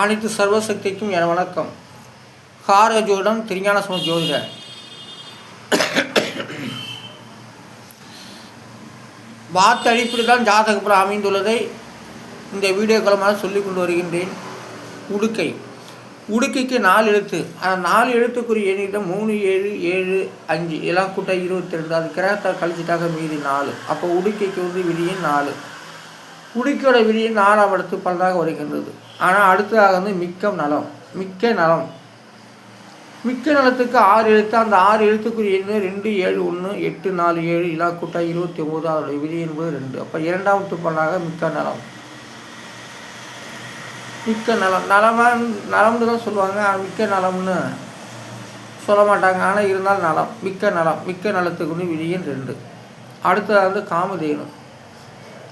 அனைத்து சர்வசக்திக்கும் என வணக்கம். கார ஜோதிடம் திருஞான சும ஜோதிடர் வார்த்தை அடிப்படையில் தான் ஜாதகப்புறம் அமைந்துள்ளதை இந்த வீடியோ காலமாக சொல்லிக் கொண்டு வருகின்றேன். உடுக்கை. உடுக்கைக்கு நாலு எழுத்து. அந்த நாலு எழுத்துக்குரிய எண்ணிட்ட மூணு ஏழு ஏழு அஞ்சு. எல்லாம் கூட்டம் இருபத்தி ரெண்டு அது கிரகத்தால் கழிச்சிட்டாக மீதி நாலு. அப்போ உடுக்கைக்கு வந்து விதியின் நாலு. உடுக்கையோட விதியின் நாலாம் இடத்து பலனாக வருகின்றது. ஆனால் அடுத்ததாக வந்து மிக்க நலம் மிக்க நலம். மிக்க நலத்துக்கு ஆறு எழுத்து அந்த ஆறு எழுத்துக்குரிய எண்ணு ரெண்டு ஏழு ஒன்று எட்டு நாலு ஏழு இலா கூட்டா இருபத்தி ஒம்பது அதோடைய விதி என்பது ரெண்டு. அப்போ இரண்டாவது பலனாக மிக்க நலம். மிக்க நலம். நலமாக நலம்னு தான் சொல்லுவாங்க. மிக்க நலம்னு சொல்ல மாட்டாங்க. ஆனால் இருந்தாலும் நலம். மிக்க நலம். மிக்க நலத்துக்கு வந்து ரெண்டு. அடுத்தது வந்து காமதேனு.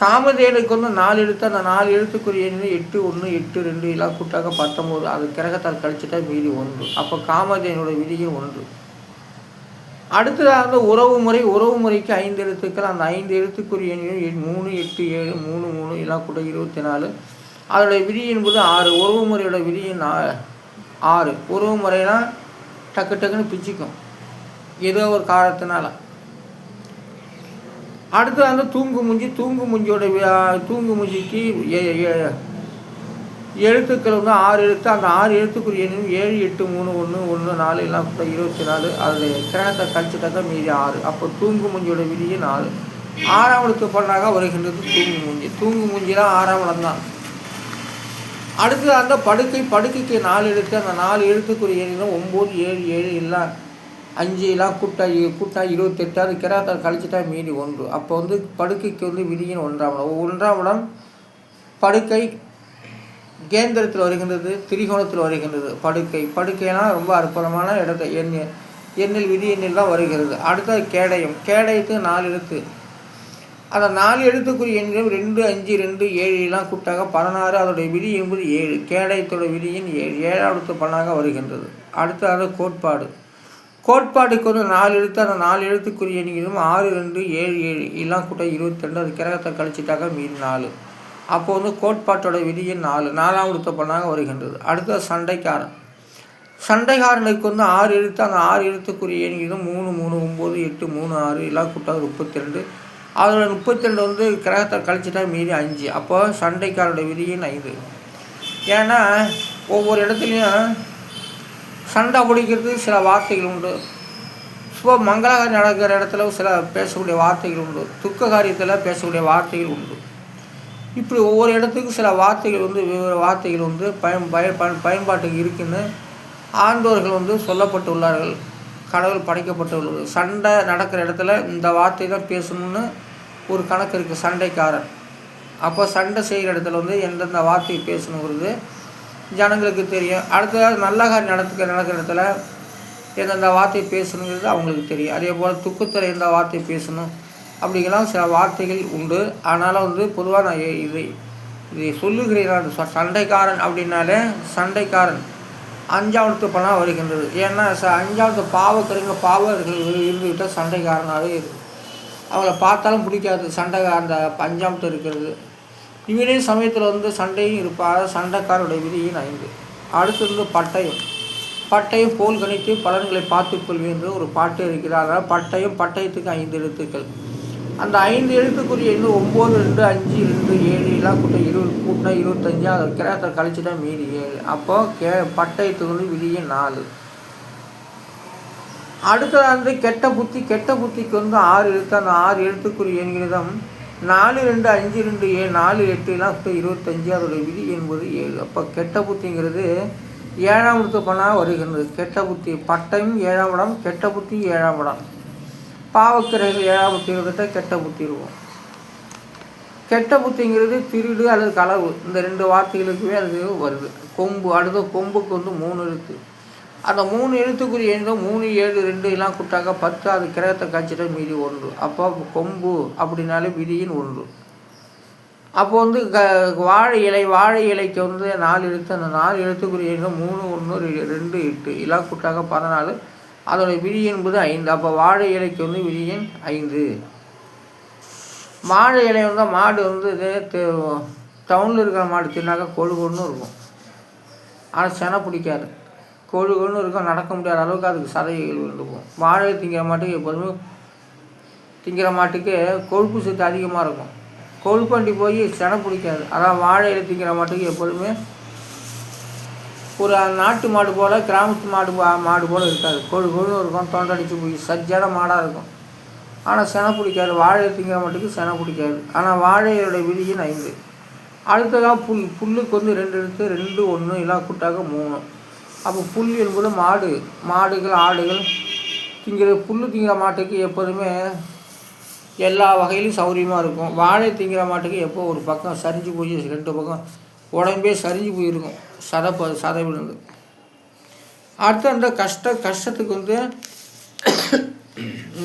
காமதேனுக்கு வந்து நாலு எழுத்து அந்த நாலு எழுத்துக்குரிய எட்டு ஒன்று எட்டு ரெண்டு எல்லாம் கூட்டாக பத்தொம்போது அது கிரகத்தால் கழிச்சுட்டா மீதி ஒன்று. அப்போ காமதேனோட விதியும் ஒன்று. அடுத்ததாக வந்து உறவு முறை உறவு முறைக்கு ஐந்து எழுத்துக்கள் அந்த ஐந்து எழுத்துக்குரிய எண் மூணு எட்டு ஏழு மூணு மூணு எல்லாம் கூட இருபத்தி நாலு. அதோடைய விதி என்பது ஆறு. உறவு முறையோட விதியின் ஆறு. உறவு முறையெல்லாம் டக்கு டக்குன்னு பிச்சுக்கும். ஏதோ ஒரு காரணத்தினால. அடுத்து அந்த தூங்கு முஞ்சி தூங்கு முஞ்சியோட தூங்கு முஞ்சிக்கு எழுத்துக்கள் வந்து ஆறு எழுத்து. அந்த ஆறு எழுத்துக்குரிய ஏழு எட்டு மூணு ஒன்று ஒன்று நாலு எல்லாம் கூட இருபத்தி நாலு. அதில் கிரகத்தை கழிச்சிட்டாக்கா மீதி ஆறு. அப்போ தூங்கு முஞ்சியோட விதியே நாலு. ஆறாம் பண்ணாக வருகின்றது தூங்கு மூஞ்சி. தூங்கு மூஞ்சிலாம் ஆறாவளம் தான். அடுத்து அந்த படுக்கை படுக்கைக்கு நாலு எழுத்து. அந்த நாலு எழுத்துக்குரிய எண்ணிலும் ஒம்பது ஏழு ஏழு எல்லாம் அஞ்சுலாம் கூட்டா கூட்டா இருபத்தெட்டு அது கிராத்தால் கழிச்சிட்டா மீதி ஒன்று. அப்போ வந்து படுக்கைக்கு வந்து விதியின் ஒன்றாம் இடம் ஒன்றாம் இடம் படுக்கை கேந்திரத்தில் வருகின்றது திரிகோணத்தில் வருகின்றது. படுக்கை படுக்கையெல்லாம் ரொம்ப அற்புதமான இடத்தை எண் எண்ணில் விதி எண்ணில் தான் வருகிறது. அடுத்தது கேடயம். கேடயத்துக்கு நாலு எழுத்து. அந்த நாலு எழுத்துக்குரிய எண்ணிலும் ரெண்டு அஞ்சு ரெண்டு ஏழுலாம் கூட்டாக பதினாறு அதோடைய விதி என்பது ஏழு. கேடயத்தோட விதியின் ஏழு. ஏழாவது பலனாக வருகின்றது. அடுத்தது கோட்பாடு. கோட்பாடுக்கு வந்து நாலு எழுத்து அந்த நாலு எழுத்துக்குரிய நீங்களும் ஆறு ரெண்டு ஏழு ஏழு எல்லாம் கூட்ட இருபத்தி ரெண்டு அது கிரகத்தை கழிச்சிட்டாக்க மீதி நாலு. அப்போ வந்து கோட்பாட்டோட விதியை நாலு. நாலாவது பண்ணாக வருகின்றது. அடுத்தது சண்டைக்காரன். சண்டைக்காரனுக்கு வந்து ஆறு எழுத்து அந்த ஆறு எழுத்துக்குரிய எண்ணிக்கையும் மூணு மூணு ஒம்பது எட்டு மூணு ஆறு எல்லாம் கூட்டாது முப்பத்தி ரெண்டு. அதில் முப்பத்தி ரெண்டு வந்து கிரகத்தை கழிச்சிட்டா மீதி அஞ்சு. அப்போ சண்டைக்காரோட விதியின் ஐந்து. ஏன்னா ஒவ்வொரு இடத்துலையும் சண்டை பிடிக்கிறது சில வார்த்தைகள் உண்டு. சுப மங்களகாரி நடக்கிற இடத்துல சில பேசக்கூடிய வார்த்தைகள் உண்டு. துக்க காரியத்தில் பேசக்கூடிய வார்த்தைகள் உண்டு. இப்படி ஒவ்வொரு இடத்துக்கும் சில வார்த்தைகள் வந்து வெவ்வேறு வார்த்தைகள் வந்து பயன் பய பயன்பாட்டுக்கு இருக்குன்னு ஆண்டோர்கள் வந்து சொல்லப்பட்டு உள்ளார்கள். கடவுள் படைக்கப்பட்டுள்ளது சண்டை நடக்கிற இடத்துல இந்த வார்த்தை தான் பேசணும்னு ஒரு கணக்கு இருக்குது சண்டைக்காரன். அப்போ சண்டை செய்கிற இடத்துல வந்து எந்தெந்த வார்த்தையை பேசணுங்கிறது ஜனங்களுக்கு தெரியும். அடுத்தது நல்ல காரியம் நடத்துக்கிற நடக்கிற இடத்துல எந்தெந்த வார்த்தை பேசணுங்கிறது அவங்களுக்கு தெரியும். அதே போல் துக்கத்தில் எந்த வார்த்தை பேசணும் அப்படிங்கலாம் சில வார்த்தைகள் உண்டு. ஆனாலும் வந்து பொதுவாக நான் இதை இதை சொல்லுகிறேன் சண்டைக்காரன் அப்படின்னாலே சண்டைக்காரன் அஞ்சாவது பணம் வருகின்றது. ஏன்னா ச அஞ்சாவது பாவக்கருங்க பாவர்கள் இருந்துக்கிட்டால் சண்டைக்காரனாகவே இருக்குது அவங்கள பார்த்தாலும் பிடிக்காது. சண்டை அந்த இருக்கிறது. இவரே சமயத்தில் வந்து சண்டையும் இருப்பார் சண்டைக்காரோடைய விதியின் ஐந்து அடுத்து வந்து பட்டயம். பட்டயம் போல் கணித்து பலன்களை பார்த்துக்கொள்வேன் என்று ஒரு பாட்டு இருக்கிறார். பட்டயம் பட்டயத்துக்கு ஐந்து எழுத்துக்கள். அந்த ஐந்து எழுத்துக்குரிய இன்னும் ஒம்பது ரெண்டு அஞ்சு ரெண்டு ஏழு எல்லாம் கூட்டம் இருபது கூட்டினா இருபத்தஞ்சு அதை கிரகத்தை கழிச்சு தான் மீதி ஏழு. அப்போ கே பட்டயத்துக்கு வந்து விதிய நாலு. அடுத்தது வந்து கெட்ட புத்தி கெட்ட புத்திக்கு வந்து ஆறு எழுத்து. அந்த ஆறு எழுத்துக்குரிய எண்கிதம் நாலு ரெண்டு அஞ்சு ரெண்டு ஏழு நாலு எட்டு எல்லாம் இருபத்தஞ்சு அதோடய விதி என்பது ஏழு. அப்போ கெட்ட புத்திங்கிறது ஏழாம் இடத்து பண்ணால் வருகின்றது. கெட்ட புத்தி பட்டம் ஏழாம் இடம் கெட்ட புத்தி ஏழாம் இடம். பாவக்கிரைகள் ஏழாம் புத்தி இருந்துட்டு கெட்ட புத்தி இருக்கும். கெட்ட புத்திங்கிறது திருடு அல்லது களவு இந்த ரெண்டு வார்த்தைகளுக்குமே அது வருது. கொம்பு அடுத்த கொம்புக்கு வந்து மூணு எழுத்து அந்த மூணு எழுத்துக்குரிய எண்ணும் மூணு ஏழு ரெண்டு எல்லாம் கூட்டாக்க பத்து அது கிரகத்தை காய்ச்சிட்டா மீதி ஒன்று. அப்போ கொம்பு அப்படின்னாலே விதியின் ஒன்று. அப்போ வந்து க வாழை இலை வாழை இலைக்கு வந்து நாலு எழுத்து அந்த நாலு எழுத்துக்குரிய எண்ணும் மூணு ஒன்று ரெண்டு எட்டு எல்லாம் கூட்டாக பதினாலு. அதோட விதி என்பது ஐந்து. அப்போ வாழை இலைக்கு வந்து விதியின் ஐந்து. மாடு இலை வந்து மாடு வந்து டவுனில் இருக்கிற மாடு தின்னாக்கா கொழு கொழுன்னு இருக்கும். ஆனால் செனை பிடிக்காது. கொழு கொழுன்னு இருக்கும் நடக்க முடியாத அளவுக்கு அதுக்கு சதைகள் விழுந்து போகும் வாழை திங்கிற மாட்டுக்கு எப்போதுமே திங்கிற மாட்டுக்கு கொழுப்பு சத்து அதிகமாக இருக்கும். கொழுப்பண்டி போய் செனை பிடிக்காது. அதான் வாழையில் திங்கிற மாட்டுக்கு எப்போதுமே ஒரு நாட்டு மாடு போல் கிராமத்து மாடு பா- மாடு போல் இருக்காது. கொழு கொழுன்னு இருக்கும் தொண்டடிச்சு போய் சஜ்ஜான மாடாக இருக்கும். ஆனால் செனை பிடிக்காது. வாழை திங்கிற மாட்டுக்கு செனை பிடிக்காது. ஆனால் வாழையோட விதியின் ஐந்து. அடுத்ததாக புல் புல்லுக்கு வந்து ரெண்டு எடுத்து ரெண்டு ஒன்று இல்லை கூட்டாக மூணு. அப்போ புல் என்பது மாடு மாடுகள் ஆடுகள் திங்கிற புல் திங்கிற மாட்டுக்கு எப்போதுமே எல்லா வகையிலும் சௌகரியமாக இருக்கும். வாழை திங்கிற மாட்டுக்கு எப்போ ஒரு பக்கம் சரிஞ்சு போய் ரெண்டு பக்கம் உடம்பே சரிஞ்சு போயிருக்கும். சதை ப சதை விழுந்து. அடுத்து அந்த கஷ்ட கஷ்டத்துக்கு வந்து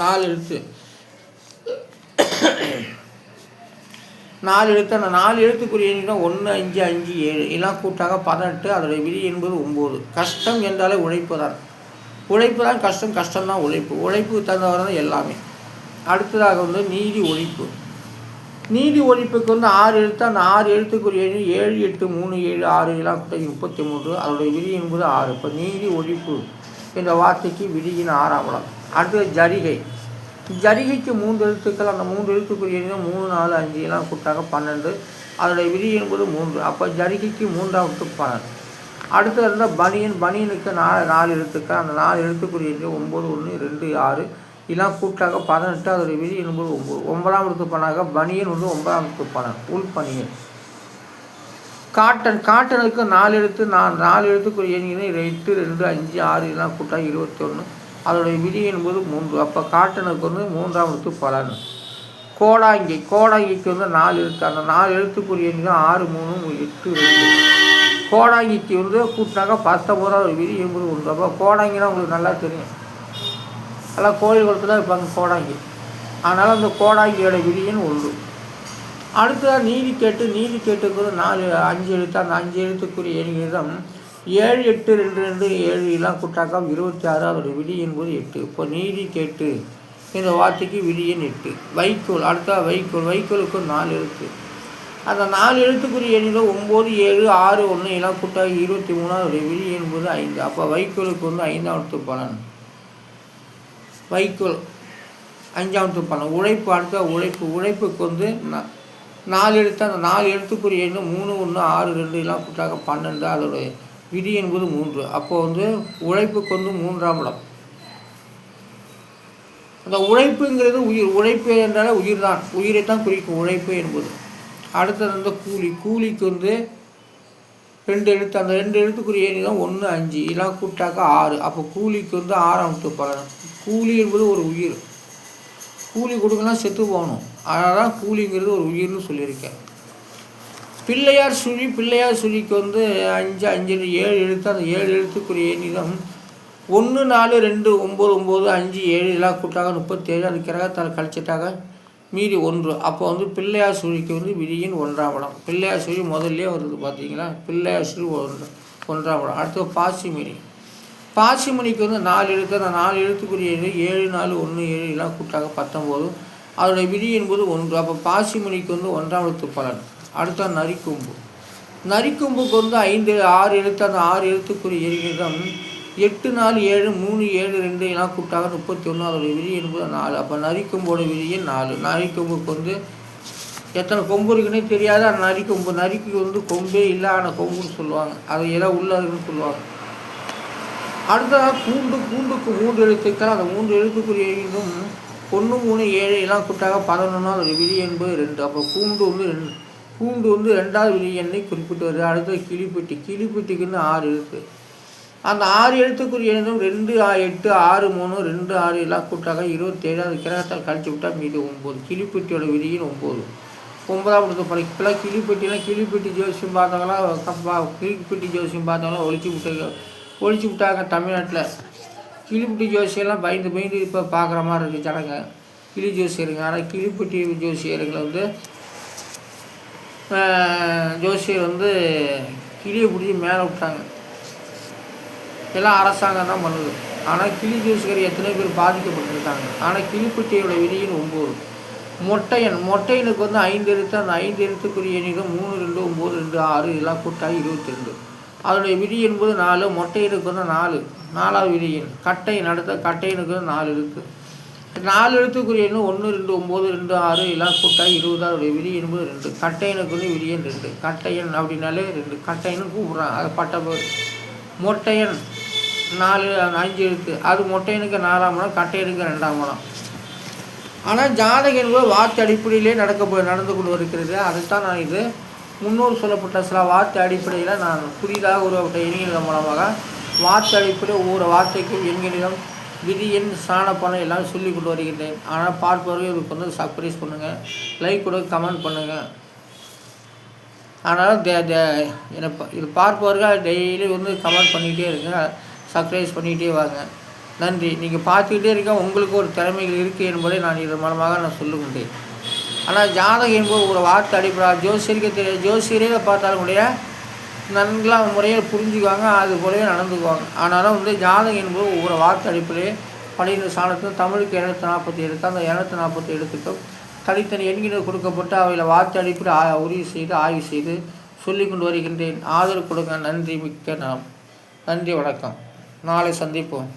நாலு எழுத்து. நாலு எழுத்து அந்த நாலு எழுத்துக்குரிய ஒன்று அஞ்சு அஞ்சு ஏழு எல்லாம் கூட்டாக பதினெட்டு அதோடைய விதி என்பது ஒம்பது கஷ்டம் என்றாலே உழைப்பு தான் உழைப்பு தான் கஷ்டம் கஷ்டம் தான் உழைப்பு. உழைப்பு தந்தவர் தான் எல்லாமே. அடுத்ததாக வந்து நீதி ஒழிப்பு. நீதி ஒழிப்புக்கு வந்து ஆறு எழுத்து அந்த ஆறு எழுத்துக்குரிய ஏழு எட்டு மூணு ஏழு ஆறு எல்லாம் கூட்டாகி முப்பத்தி மூன்று அதோடைய விதி என்பது ஆறு. இப்போ நீதி ஒழிப்பு என்ற வார்த்தைக்கு விதியின் ஆறாம் அடுத்தது ஜரிகை. ஜரிகைக்கு மூன்று எழுத்துக்கள் அந்த மூன்று எழுத்துக்குரிய மூணு நாலு அஞ்சு எல்லாம் கூட்டாக பன்னெண்டு அதோடைய விதி என்பது மூன்று. அப்போ ஜரிகைக்கு மூன்றாவது பன்னெண்டு. அடுத்து இருந்தால் பனியன் பனியனுக்கு நாலு நாலு எழுத்துக்கள் அந்த நாலு எழுத்துக்குரிய ஒம்பது ஒன்று ரெண்டு ஆறு இதெல்லாம் கூட்டாக பதினெட்டு அதோடைய விதி என்பது ஒம்பது ஒன்பதாம் எழுத்து பண்ணாக பனியன் வந்து ஒன்பதாம் எழுத்து பணம் உள் பனியன். காட்டன் காட்டனுக்கு நாலு எழுத்து நான் நாலு எழுத்துக்குரிய எண்ணிக்கை எட்டு ரெண்டு அஞ்சு ஆறு இதெல்லாம் கூட்டாக இருபத்தி ஒன்று அதோடைய விதி என்பது மூன்று. அப்போ காட்டனுக்கு வந்து மூன்றாம் எழுத்து பலன். கோடாங்கி கோடாங்கிக்கு வந்து நாலு எழுத்து அந்த நாலு எழுத்துக்குரிய ஆறு மூணு எட்டு ரெண்டு. கோடாங்கிக்கு வந்து கூட்டினாக்க பத்தொம்போதாவது விதி என்பது உண்டு. அப்போ கோடாங்கினா உங்களுக்கு நல்லா தெரியும். எல்லாம் கோயில் குளத்தில் இருப்பாங்க கோடாங்கி. அதனால் அந்த கோடாங்கியோட விதின்னு ஒன்று அடுத்ததாக நீதி கேட்டு நீதி கேட்டுக்கு நாலு அஞ்சு எழுத்து? அந்த அஞ்சு எழுத்துக்குரிய எண்ணிக்கைதான் ஏழு எட்டு ரெண்டு ரெண்டு ஏழு எல்லாம் கூட்டாக்கா இருபத்தி ஆறு அதோட விதி என்பது எட்டு. இப்போ நீதி கேட்டு இந்த வார்த்தைக்கு விதியின் எட்டு. வைக்கோல் அடுத்தா வைக்கோல். வைக்கோலுக்கு நாலு எழுத்து. அந்த நாலு எழுத்துக்குரிய எண்ணில் ஒம்பது ஏழு ஆறு ஒன்று எல்லாம் கூட்டாக இருபத்தி மூணாவது விதி என்பது ஐந்து. அப்போ வைக்கோலுக்கு வந்து ஐந்தாவது பலன். வைக்கோல் அஞ்சாவது பலன். உழைப்பு அடுத்த உழைப்பு. உழைப்புக்கு வந்து நாலு எழுத்து. அந்த நாலு எழுத்துக்குரிய எண்ணு மூணு ஒன்று ஆறு ரெண்டு எல்லாம் கூட்டாக பன்னெண்டு. அதோடைய விதி என்பது மூன்று. அப்போ வந்து உழைப்புக்கு வந்து மூன்றாம் இடம். அந்த உழைப்புங்கிறது உயிர். உழைப்பு என்றாலே உயிர் தான் உயிரை தான் குறிக்கும் உழைப்பு என்பது. அடுத்தது வந்து கூலி. கூலிக்கு வந்து ரெண்டு எழுத்து. அந்த ரெண்டு எழுத்துக்குரிய தான் ஒன்று அஞ்சு. இதெல்லாம் கூப்பிட்டாக்கா ஆறு. அப்போ கூலிக்கு வந்து ஆறாம் பலன். கூலி என்பது ஒரு உயிர். கூலி கொடுக்கலாம் செத்து போகணும். அதனால தான் கூலிங்கிறது ஒரு உயிர்னு சொல்லியிருக்கேன். பிள்ளையார் சுழி பிள்ளையார் சுழிக்கு வந்து அஞ்சு அஞ்சு ஏழு எழுத்து அந்த ஏழு எழுத்துக்குரிய எண்ணிடம் ஒன்று நாலு ரெண்டு ஒம்பது ஒம்பது அஞ்சு ஏழு எல்லாம் கூட்டாக முப்பத்தேழு அது கிரகத்தால் கழிச்சிட்டாக மீதி ஒன்று. அப்போ வந்து பிள்ளையார் சுழிக்கு வந்து விதியின் ஒன்றாம் இடம். பிள்ளையார் சுழி முதல்லே வருது பார்த்தீங்களா பிள்ளையார் சுழி ஒன்று ஒன்றாம் இடம். அடுத்து பாசிமணி பாசிமணிக்கு வந்து நாலு எழுத்து. அந்த நாலு எழுத்துக்குரிய ஏழு நாலு ஒன்று ஏழு எல்லாம் கூட்டாக பத்தொம்போது. அதோடய விதி என்பது ஒன்று. அப்போ பாசிமணிக்கு வந்து ஒன்றாம் எழுத்து பலன். அடுத்த நரிக்கொம்பு. நரிக்கொம்புக்கு வந்து ஐந்து ஆறு எழுத்து அந்த ஆறு எழுத்துக்குரிய எண்ணிடம் எட்டு நாலு ஏழு மூணு ஏழு ரெண்டு எல்லாம் கூட்டாக முப்பத்தி ஒன்று அதோடைய விதி என்பது நாலு. அப்போ நரிக்கொம்போட விதியே நாலு. நரிக்கொம்புக்கு வந்து எத்தனை கொம்பு இருக்குன்னே தெரியாது? அந்த நரிக்கொம்பு. நரிக்கு வந்து கொம்பே இல்லை ஆனால் கொம்புன்னு சொல்லுவாங்க. அது ஏதோ உள்ள இருக்குன்னு சொல்லுவாங்க. அடுத்ததாக கூண்டு கூண்டுக்கு மூன்று எழுத்துக்கள். அந்த மூன்று எழுத்துக்குரிய எண்ணும் ஒன்று மூணு ஏழு எல்லாம் கூட்டாக பதினொன்னா அதோட விதி என்பது ரெண்டு. அப்போ கூண்டு வந்து ரெண்டு. பூண்டு வந்து ரெண்டாவது விதி எண்ணை குறிப்பிட்டு வருது. அடுத்தது கிளிப்பெட்டி கிளிப்பெட்டிக்குன்னு ஆறு எழுத்து அந்த ஆறு எழுத்துக்குரிய எண்ணும் ரெண்டு எட்டு ஆறு மூணு ரெண்டு ஆறு எல்லாம் கூட்டாக இருபத்தேழு அது கிரகத்தால் கழிச்சு விட்டால் மீது ஒம்பது. கிளிப்பெட்டியோட விதியின் ஒம்பது. ஒன்பதாம் இடத்து படம் இப்போலாம் கிளிப்பெட்டிலாம் கிளிப்பெட்டி ஜோசியம் பார்த்தவங்களாம் கப்பா கிளிப்பெட்டி ஜோசியம் பார்த்தவங்களாம் ஒழிச்சு விட்டாங்க ஒழிச்சு விட்டாங்க தமிழ்நாட்டில். கிளிப்பெட்டி ஜோசியெல்லாம் பயந்து பயந்து இப்போ பார்க்குற மாதிரி இருக்குது ஜனங்க. கிளி ஜோசியருங்க ஆனால் கிளிப்பெட்டி ஜோசியருங்களை வந்து ஜோசியர் வந்து கிளியை பிடிச்சி மேலே விட்டாங்க. எல்லாம் அரசாங்கம் தான் பண்ணுது. ஆனால் கிளி ஜோசியர் எத்தனை பேர் பாதிக்கப்பட்டிருக்காங்க. ஆனால் கிளிப்பட்டியோட விதியின் ஒம்பது. மொட்டையன் மொட்டையனுக்கு வந்து ஐந்து எழுத்து அந்த ஐந்து எழுத்துக்குரிய எண்ணிக்கை மூணு ரெண்டு ஒம்பது ரெண்டு ஆறு இதெல்லாம் கூட்டாகி இருபத்தி ரெண்டு அதனுடைய விதி என்பது நாலு மொட்டையனுக்கு வந்து நாலு. நாலாவது விதியின் கட்டையின் அடுத்த கட்டையனுக்கு வந்து நாலு இருக்குது நாலு எழுத்துக்குரிய எண்ணு ஒன்று ரெண்டு ஒம்பது ரெண்டு ஆறு எல்லாம் கூட்டா இருபது அதோடைய விதி என்பது ரெண்டு. கட்டையனுக்கு விரியன் ரெண்டு. கட்டையன் அப்படின்னாலே ரெண்டு. கட்டையனும் கூப்பிட்றான். அது பட்ட பேர் மொட்டையன் நாலு அஞ்சு எழுத்து. அது மொட்டையனுக்கு நாலாம் இடம் கட்டையனுக்கு ரெண்டாம் இடம் ஆனால் ஜாதகம் என்பது வார்த்தை அடிப்படையிலே நடக்க நடந்து கொண்டு வருகிறது. அதைத்தான் நான் இது முன்னோர் சொல்லப்பட்ட சில வார்த்தை அடிப்படையில் நான் புதிதாக உருவப்பட்ட இணையதன் மூலமாக வார்த்தை அடிப்படையில் ஒவ்வொரு வார்த்தைக்கும் எண்களிடம் விதி எண் சாண பணம் எல்லாம் சொல்லி கொண்டு வருகின்றேன். ஆனால் பார்ப்பவர்கள் வந்து சர்ப்ரைஸ் பண்ணுங்கள் லைக் கொடுங்க கமெண்ட் பண்ணுங்கள் ஆனால் தே தே என்னை இது பார்ப்பவர்கள் டெய்லி வந்து கமெண்ட் பண்ணிக்கிட்டே இருங்க. சர்ப்ரைஸ் பண்ணிக்கிட்டே வாங்க. நன்றி. நீங்கள் பார்த்துக்கிட்டே இருக்க உங்களுக்கு ஒரு திறமைகள் இருக்குது என்பதை நான் இதன் மூலமாக நான் சொல்லுகின்றேன். ஆனால் ஜாதகம் என்பது ஒரு வார்த்தை அடிப்படா ஜோசியருக்கு தெரிய ஜோசியரே பார்த்தாலும் கூட நன்களாக முறையில் புரிஞ்சுக்குவாங்க அது போலவே நடந்துக்குவாங்க. ஆனாலும் வந்து ஜாதகம் என்பது ஒவ்வொரு வார்த்தை அடிப்படையே பன்னிரெண்டு சாணத்துக்கும் தமிழுக்கு இரநூத்தி நாற்பத்தி எடுத்து அந்த இரநூத்தி நாற்பத்தி எடுத்துக்கும் தனித்தனி எண்கள் கொடுக்கப்பட்டு அவையில் வார்த்தை அடிப்படை உறுதி செய்து ஆய்வு செய்து சொல்லிக் கொண்டு வருகின்றேன். ஆதரவு கொடுங்க நன்றி மிக்க நாம். நன்றி வணக்கம். நாளை சந்திப்போம்.